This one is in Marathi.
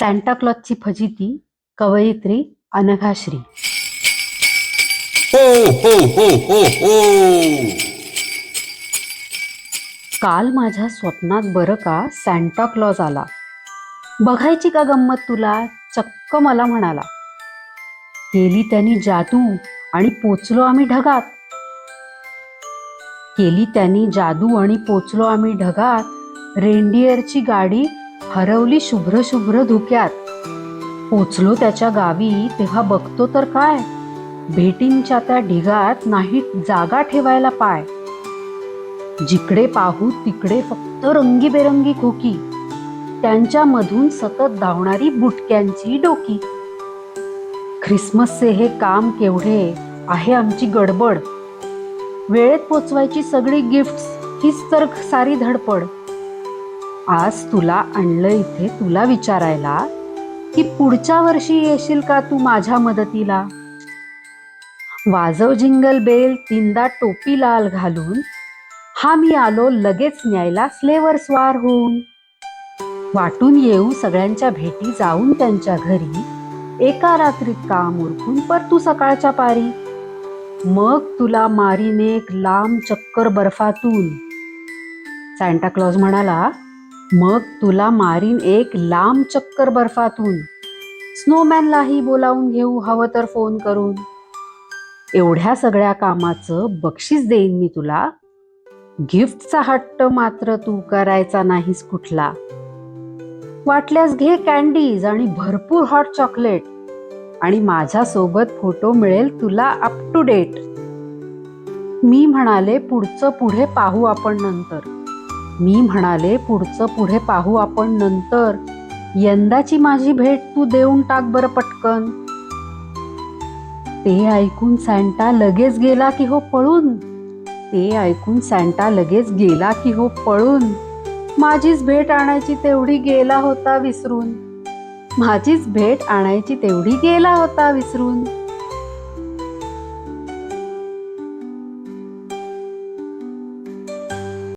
सँटाक्लॉजची फजिती कवयित्री अनघाश्री. हो हो हो हो हो. काल माझ्या स्वप्नात बरं का सँटा क्लॉज आला. बघायची का गंमत तुला? चक्क मला म्हणाला. केली त्यांनी जादू आणि पोचलो आम्ही ढगात. केली त्यांनी जादू आणि पोचलो आम्ही ढगात. रेंडियरची गाडी हरवली शुभ्र शुभ्र धुक्यात. पोचलो त्याच्या गावी तेव्हा बघतो तर काय? भेटींच्या त्या ढिगात नाही जागा ठेवायला पाय. जिकडे पाहू तिकडे फक्त रंगीबेरंगी खोकी. त्यांच्यामधून सतत धावणारी बुटक्यांची डोकी. ख्रिसमसचे हे काम केवढे आहे आमची गडबड. वेळेत पोचवायची सगळी गिफ्ट्स हीच तर सारी धडपड. आज तुला आणलं इथे तुला विचारायला की पुढच्या वर्षी येशील का तू माझ्या मदतीला? वाजव जिंगल बेल तीनदा टोपी लाल घालून. हा मी आलो लगेच न्यायला स्लेवर स्वार होऊन वाटून येऊ सगळ्यांच्या भेटी जाऊन त्यांच्या घरी. एका रात्रीत काम उरकून पर तू सकाळच्या पारी. मग तुला मारीने एक लांब चक्कर बर्फातून. सँटाक्लॉज म्हणाला मग तुला मारीन एक लांब चक्कर बर्फातून. स्नोमॅनलाही बोलावून घेऊ हवं तर फोन करून. एवढ्या सगळ्या कामाचं बक्षीस देईन मी तुला. गिफ्टचा हट्ट मात्र तू करायचा नाहीस कुठला. वाटल्यास घे कॅन्डीज आणि भरपूर हॉट चॉकलेट आणि माझ्यासोबत फोटो मिळेल तुला अप टू डेट मी म्हणाले पुढचं पुढे पाहू आपण नंतर. मी म्हणाले पुढचं पुढे पाहू आपण नंतर. यंदाची माझी भेट तू देऊन टाक बरं पटकन. ते ऐकून सँटा लगेच गेला की हो पळून. ते ऐकून सँटा लगेच गेला की हो पळून. माझीच भेट आणायची तेवढी गेला होता विसरून. माझीच भेट आणायची तेवढी गेला होता विसरून.